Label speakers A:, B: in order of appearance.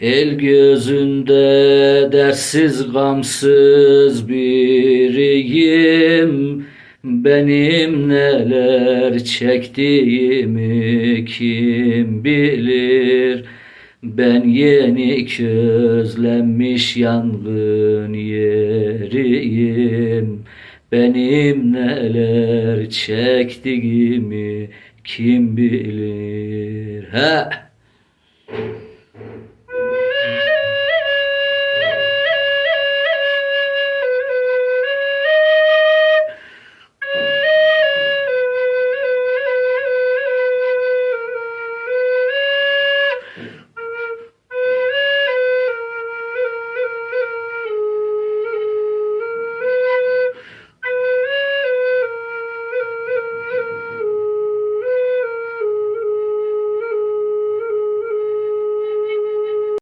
A: El gözünde dersiz gamsız biriyim. Benim neler çektiğimi kim bilir? Ben yeni közlenmiş yangın yeriyim. Benim neler çektiğimi kim bilir? He!